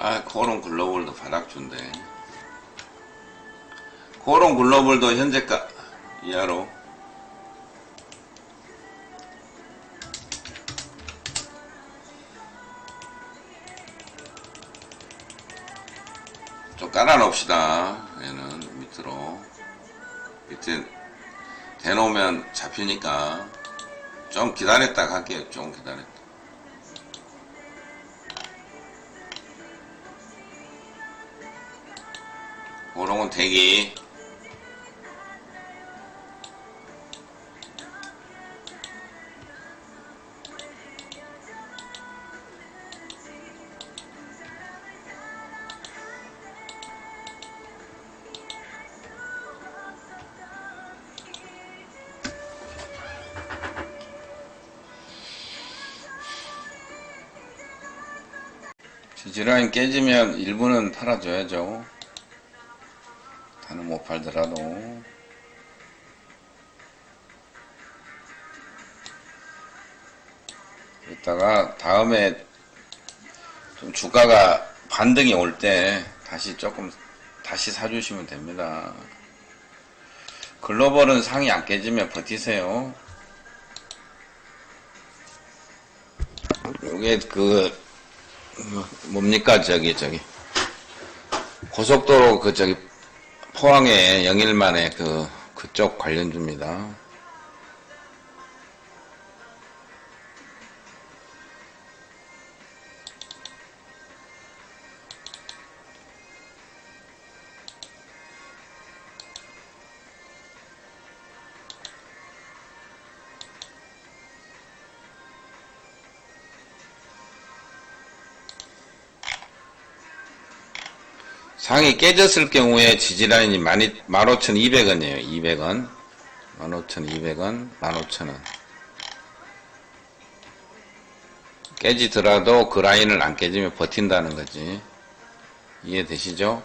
아, 코론 글로벌도 바닥준대. 코론 글로벌도 현재가 이하로. 좀 깔아놓읍시다. 얘는 밑으로. 밑에 대놓으면 잡히니까 좀 기다렸다 갈게요. 좀 기다렸다. 호롱은 대기. 지지라인 깨지면 일부는 팔아줘야죠. 다는 못 팔더라도. 이따가 다음에 좀 주가가 반등이 올 때 다시 조금 다시 사주시면 됩니다. 글로벌은 상이 안 깨지면 버티세요. 이게 그 뭡니까 저기 저기 고속도로 그 저기 포항에 영일만에 그 그쪽 관련주입니다. 상이 깨졌을 경우에 지지라인이 15,200원이에요. 200원. 15,200원, 15,000원. 깨지더라도 그 라인을 안 깨지면 버틴다는 거지. 이해되시죠?